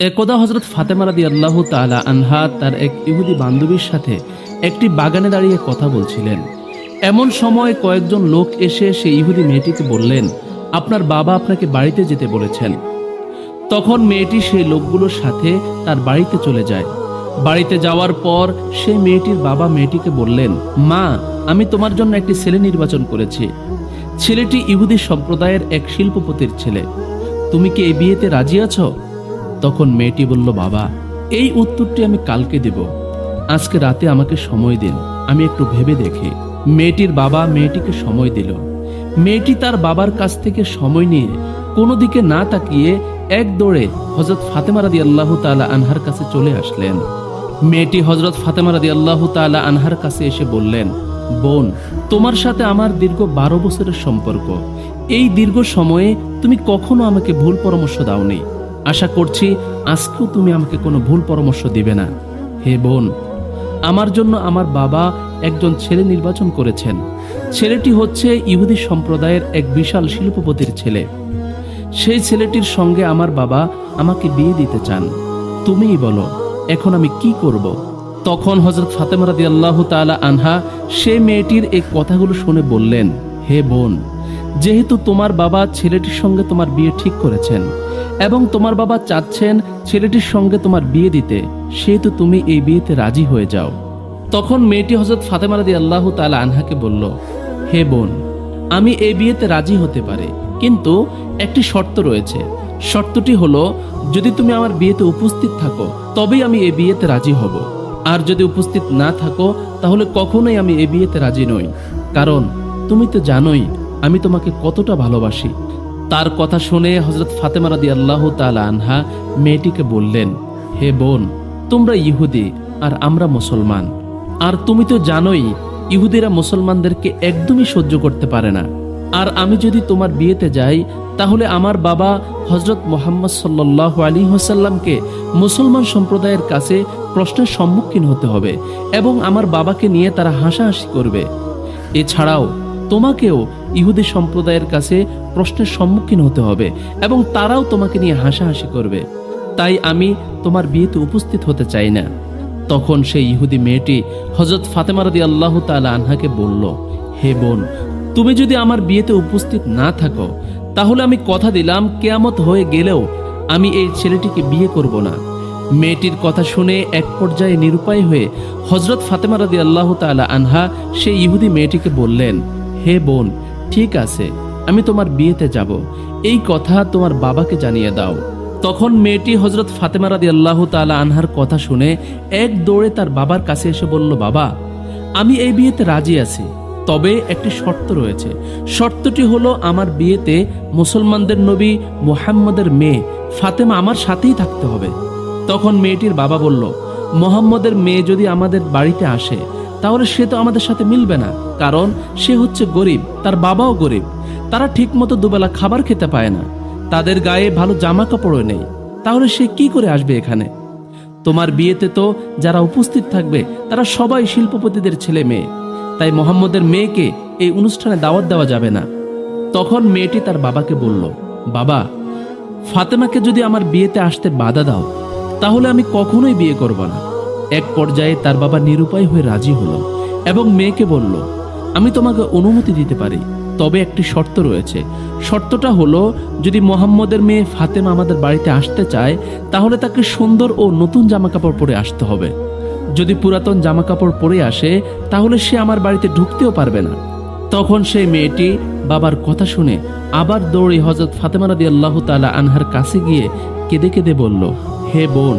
একদা হজরত ফাতেমা রাদি আল্লাহ তালা আনহা তার এক ইহুদি বান্ধবীর সাথে একটি বাগানে দাঁড়িয়ে কথা বলছিলেন। এমন সময় কয়েকজন লোক এসে সেই ইহুদি মেয়েটিকে বললেন, আপনার বাবা আপনাকে বাড়িতে যেতে বলেছেন। তখন মেয়েটি সেই লোকগুলোর সাথে তার বাড়িতে চলে যায়। বাড়িতে যাওয়ার পর সেই মেয়েটির বাবা মেয়েটিকে বললেন, মা, আমি তোমার জন্য একটি ছেলে নির্বাচন করেছি। ছেলেটি ইহুদি সম্প্রদায়ের এক শিল্পপতির ছেলে। তুমি কি এই বিয়েতে রাজি আছো? তখন মেয়েটি বলল, বাবা, এই উত্তরটি আমি কালকে দেব। আজকে রাতে আমাকে সময় দিন, আমি একটু ভেবে দেখি। মেয়েটির বাবা মেয়েটিকে সময় দিল। মেয়েটি তার বাবার কাছ থেকে সময় নিয়ে কোনো দিকে না তাকিয়ে এক দৌড়ে হজরত ফাতেমা রাদি আল্লাহ তালা আনহার কাছে চলে আসলেন। মেয়েটি হজরত ফাতেমা রাদি আল্লাহ তালা আনহার কাছে এসে বললেন, বোন, তোমার সাথে আমার দীর্ঘ বারো বছরের সম্পর্ক। এই দীর্ঘ সময়ে তুমি কখনো আমাকে ভুল পরামর্শ দাওনি। আশা করছি আজকেও তুমি আমাকে কোনো ভুল পরামর্শ দিবে না। হে বোন, আমার জন্য আমার বাবা একজন ছেলে নির্বাচন করেছেন। ছেলেটি হচ্ছে ইহুদি সম্প্রদায়ের এক বিশাল শিল্পপতির ছেলে। সেই ছেলেটির সঙ্গে আমার বাবা আমাকে বিয়ে দিতে চান। তুমিই বলো, এখন আমি কি করব? তখন হজরত ফাতেমা রাদি আল্লাহ তালা আনহা সে মেয়েটির এই কথাগুলো শুনে বললেন, হে বোন, যেহেতু তোমার বাবা ছেলেটির সঙ্গে তোমার বিয়ে ঠিক করেছেন এবং তোমার বাবা চাচ্ছেন ছেলেটির সঙ্গে তোমার বিয়ে দিতে, সেহেতু তুমি এই বিয়েতে রাজি হয়ে যাও। তখন মেয়েটি হজরত ফাতেমা রাদি আল্লাহ তালা আনহাকে বলল, হে বোন, আমি এই বিয়েতে রাজি হতে পারি, কিন্তু একটি শর্ত রয়েছে। শর্তটি হলো, যদি তুমি আমার বিয়েতে উপস্থিত থাকো, তবেই আমি এই বিয়েতে রাজি হব। আর যদি উপস্থিত না থাকো, তাহলে কখনোই আমি এ বিয়েতে রাজি নই। কারণ, তুমি তো জানোই, আমি তোমাকে কতটা ভালোবাসি। তার কথা শুনে হজরত ফাতেমা রাদি আল্লাহ আনহা মেয়েটিকে বললেন, হে বোন, তোমরা ইহুদি আর আমরা মুসলমান। আর তুমি তো জানোই, ইহুদিরা মুসলমানদেরকে একদমই সহ্য করতে পারে না। আর আমি যদি তোমার বিয়েতে যাই, তাহলে আমার বাবা হজরত মোহাম্মদ সাল্লাহ আলী হোসাল্লামকে মুসলমান সম্প্রদায়ের কাছে প্রশ্নের সম্মুখীন হতে হবে এবং আমার বাবাকে নিয়ে তারা হাসাহাসি করবে। এছাড়াও তোমাকেও ইহুদি সম্প্রদায়ের কাছে প্রশ্নের সম্মুখীন হতে হবে এবং তারাও তোমাকে নিয়ে হাসাহাসি করবে। তাই আমি তোমার বিয়েতে উপস্থিত হতে চাই না। তখন সেই ইহুদি মেয়েটি হজরত ফাতেমা রাদি আল্লাহ তালা আনহাকে বলল, হে বোন, তুমি যদি আমার বিয়েতে উপস্থিত না থাকো, তাহলে আমি কথা দিলাম, কেয়ামত হয়ে গেলেও আমি এই ছেলেটিকে বিয়ে করব না। মেয়েটির কথা শুনে এক পর্যায়ে নিরুপায় হয়ে হজরত ফাতেমা রাদি আল্লাহ তালা আনহা সেই ইহুদি মেয়েটিকে বললেন, হে বোন ঠিক আছে, আমি তোমার বিয়েতে যাব। এই কথা তোমার বাবাকে জানিয়ে দাও। তখন মেয়েটি হজরত ফাতেমা রাদি আল্লাহ তালা আনহার কথা শুনে এক দৌড়ে তার বাবার কাছে এসে বলল, বাবা, আমি এই বিয়েতে রাজি আছি, তবে একটি শর্ত রয়েছে। শর্তটি হলো আমার বিয়েতে মুসলমানদের নবী মোহাম্মদের মেয়ে ফাতেমা আমার সাথেই থাকতে হবে। তখন মেয়েটির বাবা বলল, মোহাম্মদের মেয়ে যদি আমাদের বাড়িতে আসে তাহলে সে তো আমাদের সাথে মিলবে না, কারণ সে হচ্ছে গরিব, তার বাবাও গরিব। তারা ঠিকমতো দুবেলা খাবার খেতে পায় না। তাদের গায়ে ভালো জামা কাপড়ও নেই। তাহলে সে কি করে আসবে এখানে? তোমার বিয়েতে তো যারা উপস্থিত থাকবে, তারা সবাই শিল্পপতিদের ছেলে মেয়ে। তাই মোহাম্মদের মেয়েকে এই অনুষ্ঠানে দাওয়াত দেওয়া যাবে না। তখন মেয়েটি তার বাবাকে বলল, বাবা, ফাতেমাকে যদি আমার বিয়েতে আসতে বাধা দাও, তাহলে আমি কখনোই বিয়ে করব না। এক পর্যায়ে তার বাবা নিরুপায় হয়ে রাজি হলো এবং মেয়েকে বলল, আমি তোমাকে অনুমতি দিতে পারি, তবে একটি শর্ত রয়েছে। শর্তটা হলো, যদি মোহাম্মদের মেয়ে ফাতেমা আমাদের বাড়িতে আসতে চায়, তাহলে তাকে সুন্দর ও নতুন জামা কাপড় পরে আসতে হবে। যদি পুরাতন জামা কাপড় পরে আসে, তাহলে সে আমার বাড়িতে ঢুকতেও পারবে না। তখন সেই মেয়েটি বাবার কথা শুনে আবার দৌড়ে হজরত ফাতেমা রাদি আল্লাহ তালা আনহার কাছে গিয়ে কেঁদে কেঁদে বলল, হে বোন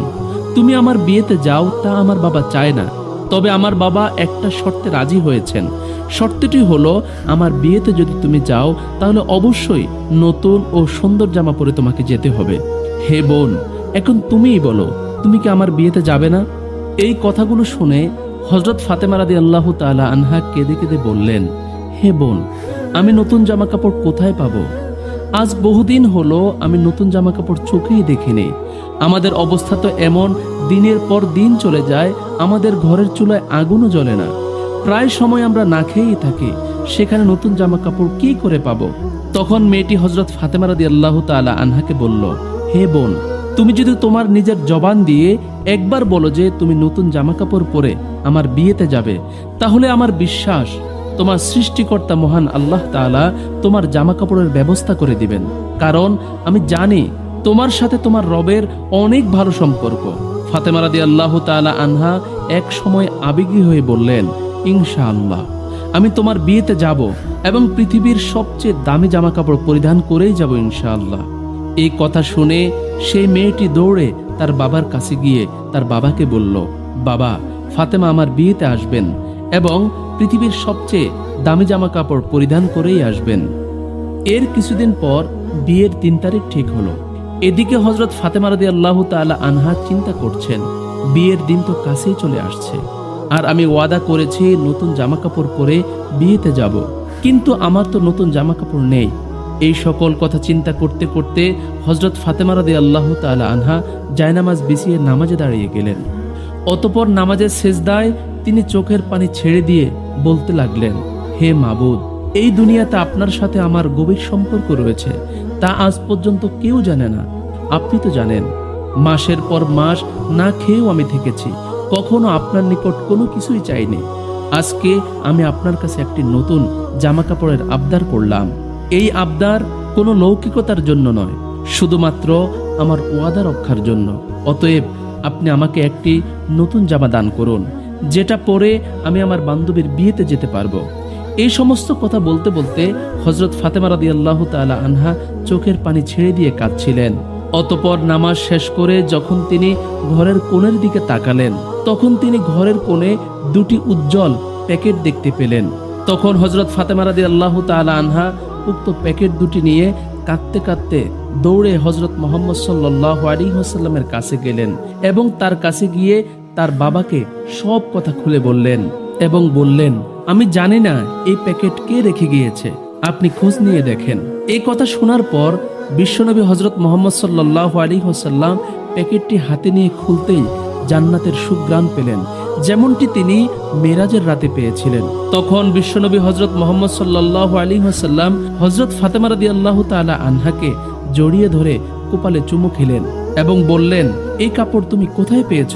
তুমি আমার বিয়েতে যাও, তা আমার বাবা চায় না। তবে আমার বাবা একটা শর্তে রাজি হয়েছেন। শর্তটি হলো, আমার বিয়েতে যদি তুমি যাও, তাহলে অবশ্যই নতুন ও সুন্দর জামা পরে তোমাকে যেতে হবে। হে বোন, এখন তুমিই বলো, তুমি কি আমার বিয়েতে যাবে না? এই কথাগুলো শুনে হজরত ফাতেমা রাদি আল্লাহ তালা আনহা কেঁদে কেঁদে বললেন, হে বোন, আমি নতুন জামা কাপড় কোথায় পাবো? আজ বহুদিন হলো আমি নতুন জামা কাপড় চোখেই দেখিনি। আমাদের অবস্থা তো এমন, দিনের পর দিন চলে যায়, আমাদের ঘরের চুলায় আগুনও জ্বলে না। প্রায় সময় আমরা না খেয়েই থাকি, সেখানে নতুন জামা কাপড় কি করে পাবো? তখন মেয়েটি হজরত ফাতেমা রাদি আল্লাহ তালা আনহাকে বলল, হে বোন, তুমি যদি তোমার নিজের জবান দিয়ে একবার বলো যে তুমি নতুন জামা কাপড় পরে আমার বিয়েতে যাবে, তাহলে আমার বিশ্বাস, তোমার সৃষ্টিকর্তা মহান আল্লাহ তাআলা তোমার জামা কাপড়ের ব্যবস্থা করে দিবেন। কারণ আমি জানি তোমার সাথে তোমার রবের অনেক ভালো সম্পর্ক। ফাতেমা রাদি আল্লাহ তাআলা আনহা এক সময় আবেগী হয়ে বললেন, ইনশাআল্লাহ, আমি তোমার বিয়েতে যাব এবং পৃথিবীর সবচেয়ে দামি জামা কাপড় পরিধান করেই যাব ইনশাআল্লাহ। এই কথা শুনে সেই মেয়েটি দৌড়ে তার বাবার কাছে গিয়ে তার বাবাকে বলল, বাবা, ফাতেমা আমার বিয়েতে আসবেন এবং পৃথিবীর সবচেয়ে দামি জামা কাপড় পরিধান করেই আসবেন। এর কিছুদিন পর বিয়ের তিন তারিখ ঠিক হলো। এদিকে হজরত ফাতেমা রাদি আল্লাহ তাআলা আনহা চিন্তা করছেন, বিয়ের দিন তো কাছেই চলে আসছে, আর আমি ওয়াদা করেছি নতুন জামা কাপড় পরে বিয়েতে যাব, কিন্তু আমার তো নতুন জামা কাপড় নেই। এই সকল কথা চিন্তা করতে করতে হজরত ফাতেমা রাদি আল্লাহ তাআলা আনহা জায়নামাজ বিছিয়ে নামাজে দাঁড়িয়ে গেলেন। অতপর নামাজের শেষদায় তিনি চোখের পানি ছেড়ে দিয়ে বলতে লাগলেন, হে মাবুদ, এই দুনিয়াতে আপনার সাথে আমার গভীর সম্পর্ক রয়েছে তা আজ পর্যন্ত কেউ জানে না। আপনি তো জানেন, মাসের পর মাস না খেয়েও আমি থেকেছি। কখনো আপনার নিকট কোনো কিছুই চাইনি। আজকে আমি আপনার কাছে একটি নতুন জামা কাপড়ের আবদার করলাম। এই আবদার কোনো লৌকিকতার জন্য নয়, শুধুমাত্র আমার ওয়াদা রক্ষার জন্য। অতএব আপনি আমাকে একটি নতুন জামা দান করুন, যেটা পরে আমি আমার বান্ধবীর বিয়েতে যেতে পারব। এই সমস্ত কথা বলতে বলতে হজরত ফাতেমা রাদি আল্লাহ তালা আনহা চোখের পানি ছেড়ে দিয়ে কাঁদছিলেন। অতপর নামাজ শেষ করে যখন তিনি ঘরের কোণের দিকে তাকালেন, তখন তিনি ঘরের কোণে দুটি উজ্জ্বল প্যাকেট দেখতে পেলেন। তখন হজরত ফাতেমা রাদি আল্লাহ তালা আনহা উক্ত প্যাকেট দুটি নিয়ে কাঁদতে কাঁদতে দৌড়ে হজরত মোহাম্মদ সাল্লাহ আলী হাসাল্লামের কাছে গেলেন এবং তার কাছে গিয়ে তার বাবাকে সব কথা খুলে বললেন এবং বললেন আমি জানি না এই প্যাকেট কে রেখে গিয়েছে। আপনি খোঁজ নিয়ে দেখেন। এই কথা শোনার পর বিশ্বনবী হজরত মোহাম্মদ সাল্লাহ আলী হোসাল্লাম প্যাকেটটি হাতে নিয়ে খুলতেই জান্নাতের সুগ্রাণ পেলেন, যেমনটি তিনি মেরাজের রাতে পেয়েছিলেন। তখন বিশ্বনবী হজরত মোহাম্মদ সাল্লাহ আলী হোসাল্লাম হজরত ফাতেমা রাদি আল্লাহ তালা আনহাকে জড়িয়ে ধরে কোপালে চুমু খেলেন এবং বললেন, এই কাপড় তুমি কোথায় পেয়েছ?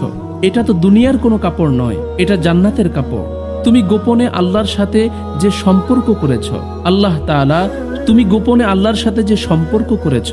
এটা তো দুনিয়ার কোনো কাপড় নয়, এটা জান্নাতের কাপড়। তুমি গোপনে আল্লাহর সাথে যে সম্পর্ক করেছ, আল্লাহ তাআলা, তুমি গোপনে আল্লাহর সাথে যে সম্পর্ক করেছ,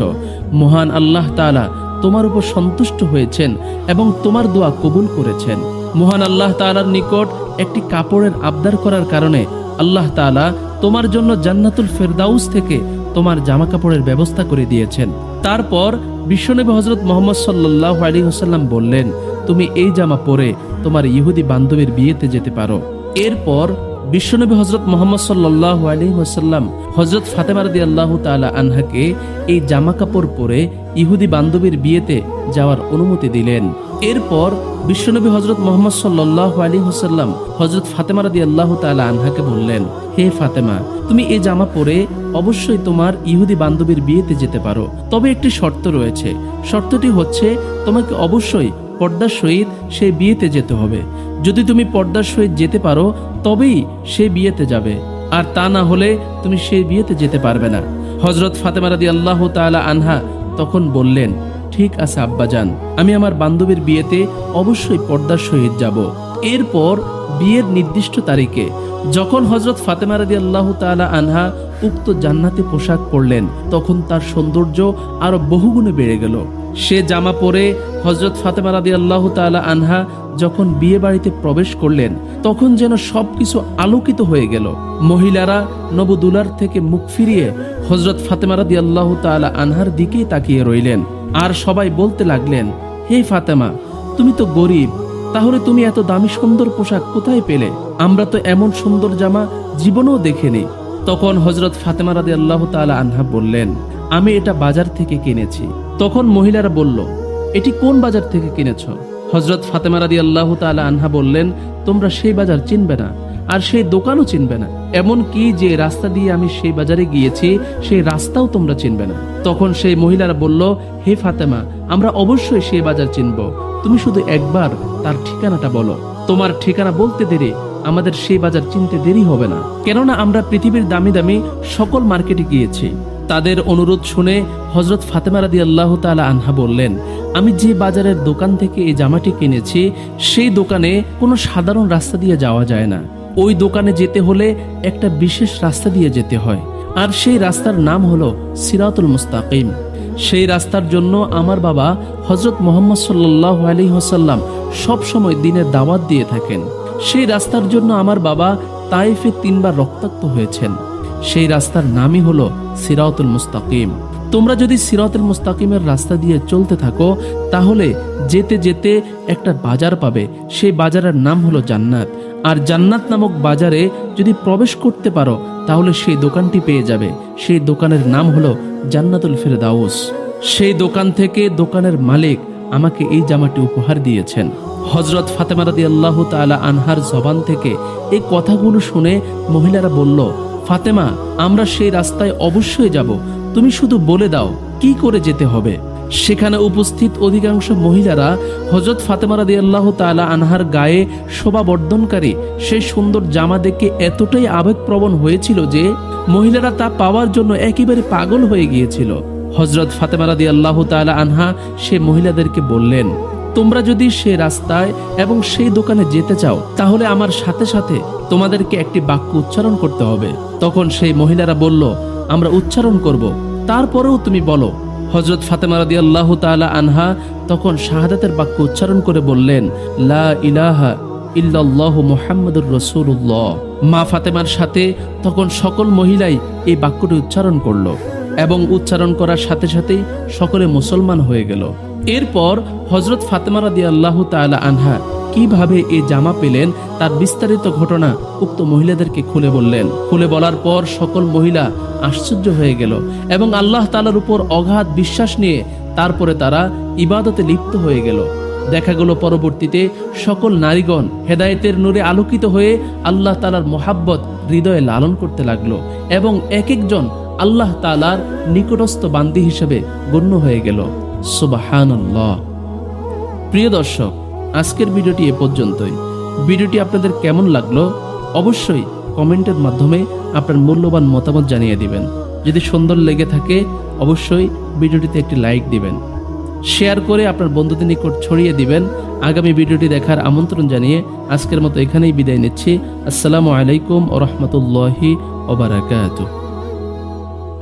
মহান আল্লাহ তাআলা তোমার উপর সন্তুষ্ট হয়েছেন এবং তোমার দোয়া কবুল করেছেন। মহান আল্লাহ তাআলার নিকট একটি কাপড়ের আবদার করার কারণে আল্লাহ তাআলা তোমার জন্য জান্নাতুল ফেরদাউস থেকে তোমার জামা কাপড়ের ব্যবস্থা করে দিয়েছেন। তারপর বিশ্বনবী হজরত মোহাম্মদ সাল্লাহ আলী হোসাল্লাম বললেন, তুমি এই জামা পরে তোমার ইহুদি বান্ধবীর বিয়েতে যেতে পারো। এরপর বিশ্বনবী হজরত মোহাম্মদ সাল্লাহ আলী ওসাল্লাম হজরত ফাতেমা রদি আল্লাহ তালা আনহাকে এই জামা কাপড় পরে ইহুদি বান্ধবীর বিয়েতে যাওয়ার অনুমতি দিলেন। এরপর বিশ্বনবী হজরত মোহাম্মদ সাল্লাহ আলী হোসাল্লাম হজরত ফাতেমা রদি আল্লাহ তালা আনহাকে বললেন, হে ফাতেমা, তুমি এই জামা পরে অবশ্যই তোমার ইহুদি বান্ধবীর বিয়েতে যেতে পারো। তবে একটি শর্ত রয়েছে। শর্তটি হচ্ছে, তোমাকে অবশ্যই পর্দার সহিত সে বিয়েতে যেতে হবে। যদি তুমি পর্দার সহিত যেতে পারো, তবেই সে বিয়েতে যাবে। আর তা না হলে তুমি সে বিয়েতে যেতে পারবে না। হজরত ফাতেমা রাদি আল্লাহ তালা আনহা তখন বললেন, ঠিক আছে আব্বাজান, আমি আমার বান্ধবীর বিয়েতে অবশ্যই পর্দার সহিত যাব। এরপর বিয়ের নির্দিষ্ট তারিখে, যখন হজরত ফাতেমা রাদি আল্লাহ তাআলা আনহা উক্ত জান্নাতে পোশাক পরলেন, তখন তার সৌন্দর্য আরও বহুগুণে বেড়ে গেল। সে জামা পরে হজরত ফাতেমা রাদি আল্লাহ তাআলা আনহা যখন বিয়ে বাড়িতে প্রবেশ করলেন, তখন যেন সবকিছু আলোকিত হয়ে গেল। মহিলারা নবদুলার থেকে মুখ ফিরিয়ে হজরত ফাতেমা রাদি আল্লাহ তাআলা আনহার দিকেই তাকিয়ে রইলেন। আর সবাই বলতে লাগলেন, হে ফাতেমা, তুমি তো গরিব তাহলে তুমি এত দামি সুন্দর পোশাক কোথায় পেলে? আমরা তো এমন সুন্দর জামা জীবনেও দেখিনি। তখন হজরত ফাতেমা রাদি আল্লাহ তাআলা আনহা বললেন, আমি এটা বাজার থেকে কিনেছি। তখন মহিলারা বলল, এটি কোন বাজার থেকে কিনেছ? হজরত ফাতেমা রাদি আল্লাহ তাআলা আনহা বললেন, তোমরা সেই বাজার চিনবে না, আর সেই দোকানও চিনবে না। এমন কি যে রাস্তা দিয়ে আমি সেই বাজারে গিয়েছি, সেই রাস্তাও তোমরা চিনবে না। তখন সেই মহিলারা বলল, হে ফাতেমা, আমরা অবশ্যই সেই বাজার চিনব। তুমি শুধু একবার তার ঠিকানাটা বলো। তোমার ঠিকানা বলতে দেরি, আমাদের সেই বাজার চিনতে দেরি হবে না। কেননা আমরা পৃথিবীর দামি দামি সকল মার্কেটে গিয়েছি। তাদের অনুরোধ শুনে হজরত ফাতেমা রাদি আল্লাহ তালা আনহা বললেন, আমি যে বাজারের দোকান থেকে এই জামাটি কিনেছি, সেই দোকানে কোনো সাধারণ রাস্তা দিয়ে যাওয়া যায় না। ওই দোকানে যেতে হলে একটা বিশেষ রাস্তা দিয়ে যেতে হয়। আর সেই রাস্তার নাম হলো সিরাতুল মুস্তাকিম। সেই রাস্তার জন্য আমার বাবা হজরত মোহাম্মদ সাল্লাহ আলী হোসাল্লাম সবসময় দিনের দাওয়াত দিয়ে থাকেন। সেই রাস্তার জন্য আমার বাবা তাইফে তিনবার রক্তাক্ত হয়েছেন। সেই রাস্তার নামই হলো সিরাতুল মুস্তাকিম। তোমরা যদি সিরাতুল মুস্তাকিমের রাস্তা দিয়ে চলতে থাকো, তাহলে যেতে যেতে একটা বাজার পাবে। সেই বাজারের নাম হলো জান্নাত। আর জান্নাত নামক বাজারে যদি প্রবেশ করতে পারো তাহলে সেই দোকানটি পেয়ে যাবে। সেই দোকানের নাম হলো জান্নাতুল ফেরদাউস। সেই দোকান থেকে দোকানের মালিক আমাকে এই জামাটি উপহার দিয়েছেন। হজরত ফাতেমা রাদি আল্লাহ তালা আনহার জবান থেকে এই কথাগুলো শুনে মহিলারা বলল, ফাতেমা, আমরা সেই রাস্তায় অবশ্যই যাব। তুমি শুধু বলে দাও, কি করে যেতে হবে? সেখানে উপস্থিত অধিকাংশ মহিলারা হজরত ফাতেমা রাদি আল্লাহ তালা আনহার গায়ে শোভাবর্ধনকারী। সেই সুন্দর জামা দেখে এতটাই আবেগপ্রবণ হয়েছিল যে মহিলারা তা পাওয়ার জন্য একেবারে পাগল হয়ে গিয়েছিল। হজরত ফাতেমা রাদি আল্লাহ তালা আনহা সে মহিলাদেরকে বললেন, তোমরা যদি সে রাস্তায় এবং সেই দোকানে যেতে চাও, তাহলে আমার সাথে সাথে তোমাদেরকে একটি বাক্য উচ্চারণ করতে হবে। তখন সেই মহিলারা বলল, আমরা উচ্চারণ করব। তারপরেও তুমি বলো হজরত ফাতেমা রাদি আল্লাহ তালা আনহা তখন শাহাদাতের বাক্য উচ্চারণ করে বললেন, লা ইলাহা ইল্লাল্লাহ মুহাম্মাদুর রসুল্লাহ মা ফাতেমার সাথে তখন সকল মহিলাই এই বাক্যটি উচ্চারণ করল এবং উচ্চারণ করার সাথে সাথেই সকলে মুসলমান হয়ে গেল। এরপর হজরত ফাতেমা রাদি আল্লাহ তালা আনহা কীভাবে এই জামা পেলেন তার বিস্তারিত ঘটনা উক্ত মহিলাদেরকে খুলে বললেন। খুলে বলার পর সকল মহিলা আশ্চর্য হয়ে গেল এবং আল্লাহ তালার উপর অগাধ বিশ্বাস নিয়ে তারপরে তারা ইবাদতে লিপ্ত হয়ে গেল। দেখা গেল পরবর্তীতে সকল নারীগণ হেদায়েতের নূরে আলোকিত হয়ে আল্লাহ তালার মোহাব্বত হৃদয়ে লালন করতে লাগল এবং এক একজন আল্লাহ তালার নিকটস্থ বান্দি হিসেবে গণ্য হয়ে গেল। সুবাহান প্রিয় দর্শক আজকের ভিডিওটি এ পর্যন্তই। ভিডিওটি আপনাদের কেমন লাগল অবশ্যই কমেন্টের মাধ্যমে আপনার মূল্যবান মতামত জানিয়ে দিবেন। যদি সুন্দর লেগে থাকে, অবশ্যই ভিডিওটিতে একটি লাইক দিবেন। শেয়ার করে আপনার বন্ধুদের নিকট ছড়িয়ে দিবেন। আগামী ভিডিওটি দেখার আমন্ত্রণ জানিয়ে আজকের মতো এখানেই বিদায় নিচ্ছি। আসসালামু আলাইকুম ও রহমতুল্লাহি ওবরাকাতুহ।